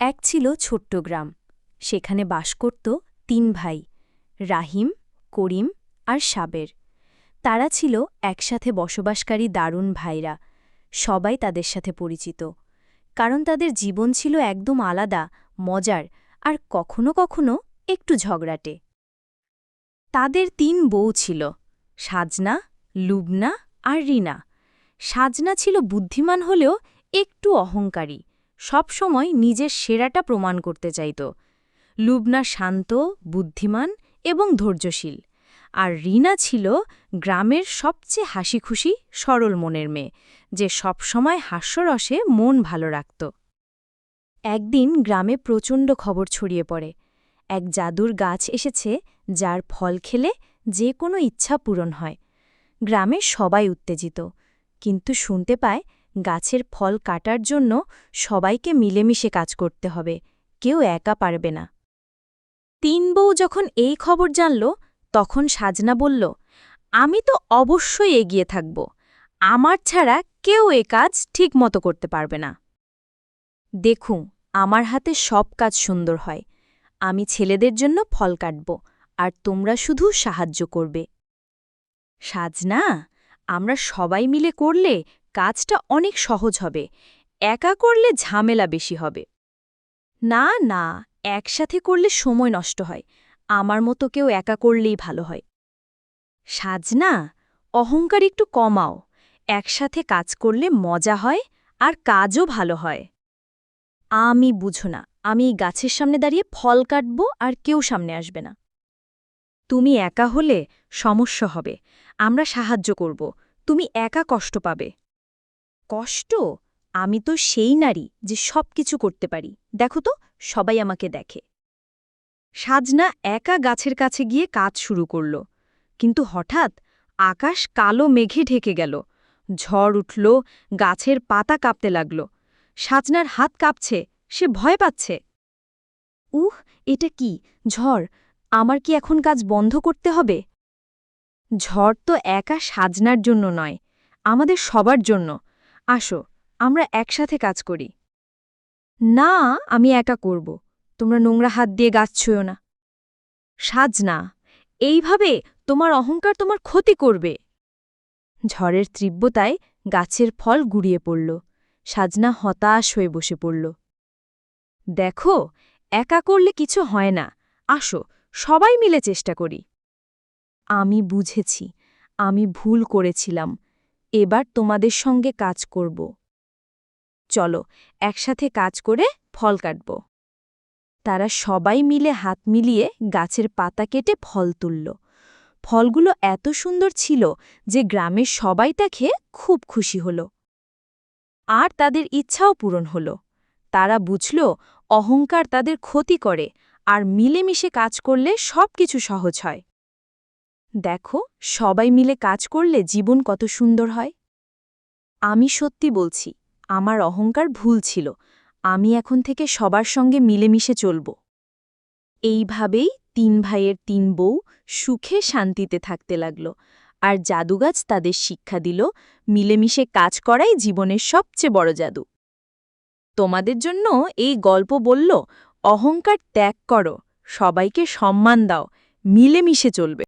এক ছিল ছোট্ট গ্রাম। সেখানে বাস করত তিন ভাই, রাহিম, করিম আর সাবের। তারা ছিল একসাথে বসবাসকারী দারুণ ভাইরা। সবাই তাদের সাথে পরিচিত। কারণ তাদের জীবন ছিল একদম আলাদা, মজার আর কখনো কখনো একটু ঝগড়াটে। তাদের তিন বউ ছিল, সাজনা, লুবনা আর রিনা। সাজনা ছিল বুদ্ধিমান হলেও একটু অহংকারী। সবসময় নিজের সেরাটা প্রমাণ করতে চাইত। লুবনা শান্ত, বুদ্ধিমান এবং ধৈর্যশীল। আর রিনা ছিল গ্রামের সবচেয়ে হাসিখুশি, সরল মনের মেয়ে, যে সবসময় হাস্যরসে মন ভালো রাখত। একদিন গ্রামে প্রচণ্ড খবর ছড়িয়ে পড়ে। এক জাদুর গাছ এসেছে, যার ফল খেলে যে কোনো ইচ্ছা পূরণ হয়। গ্রামে সবাই উত্তেজিত, কিন্তু শুনতে পায় গাছের ফল কাটার জন্য সবাইকে মিলেমিশে কাজ করতে হবে, কেউ একা পারবে না। তিন বউ যখন এই খবর জানল, তখন সাজনা বলল, আমি তো অবশ্যই এগিয়ে থাকব, আমার ছাড়া কেউ এ কাজ ঠিক মতো করতে পারবে না। দেখুন, আমার হাতে সব কাজ সুন্দর হয়, আমি ছেলেদের জন্য ফল কাটব, আর তোমরা শুধু সাহায্য করবে। সাজনা, আমরা সবাই মিলে করলে কাজটা অনেক সহজ হবে। একা করলে ঝামেলা বেশি হবে। না না, একসাথে করলে সময় নষ্ট হয়। আমার মতো কেউ একা করলেই ভালো হয়। সাজনা, অহংকার একটু কমাও। একসাথে কাজ করলে মজা হয় আর কাজও ভালো হয়। আমি বুঝো না, আমি গাছের সামনে দাঁড়িয়ে ফল কাটব আর কেউ সামনে আসবে না। তুমি একা হলে সমস্যা হবে। আমরা সাহায্য করব। তুমি একা কষ্ট পাবে। কষ্ট? আমি তো সেই নারী যে সব কিছু করতে পারি। দেখো তো, সবাই আমাকে দেখে। সাজনা একা গাছের কাছে গিয়ে কাজ শুরু করল। কিন্তু হঠাৎ আকাশ কালো মেঘে ঢেকে গেল। ঝড় উঠল, গাছের পাতা কাঁপতে লাগল। সাজনার হাত কাঁপছে, সে ভয় পাচ্ছে। উহ, এটা কি? ঝড়, আমার কি এখন কাজ বন্ধ করতে হবে? ঝড় তো একা সাজনার জন্য নয়, আমাদের সবার জন্য। আসো, আমরা একসাথে কাজ করি। না, আমি একা করব, তোমরা নোংরা হাত দিয়ে গাছ ছুঁয়ো না সাজনা এইভাবে তোমার অহংকার তোমার ক্ষতি করবে। ঝড়ের তীব্রতায় গাছের ফল গুড়িয়ে পড়ল, সাজনা হতাশ হয়ে বসে পড়ল। দেখো, একা করলে কিছু হয় না, আসো, সবাই মিলে চেষ্টা করি। আমি বুঝেছি, আমি ভুল করেছিলাম এবার তোমাদের সঙ্গে কাজ করব। চলো, একসাথে কাজ করে ফল কাটব। তারা সবাই মিলে হাত মিলিয়ে গাছের পাতা কেটে ফল তুলল। ফলগুলো এত সুন্দর ছিল যে গ্রামের সবাই তা খেয়ে খুব খুশি হল। আর তাদের ইচ্ছাও পূরণ হল। তারা বুঝল, অহংকার তাদের ক্ষতি করে, আর মিলেমিশে কাজ করলে সব কিছু সহজ হয়। দেখো, সবাই মিলে কাজ করলে জীবন কত সুন্দর হয়। আমি সত্যি বলছি, আমার অহংকার ভুল ছিল। আমি এখন থেকে সবার সঙ্গে মিলেমিশে চলব। এইভাবেই তিন ভাইয়ের তিন বউ সুখে শান্তিতে থাকতে লাগল। আর জাদুগাছ তাদের শিক্ষা দিল, মিলেমিশে কাজ করাই জীবনের সবচেয়ে বড় জাদু। তোমাদের জন্য এই গল্প বলল, অহংকার ত্যাগ করো, সবাইকে সম্মান দাও, মিলেমিশে চলবে।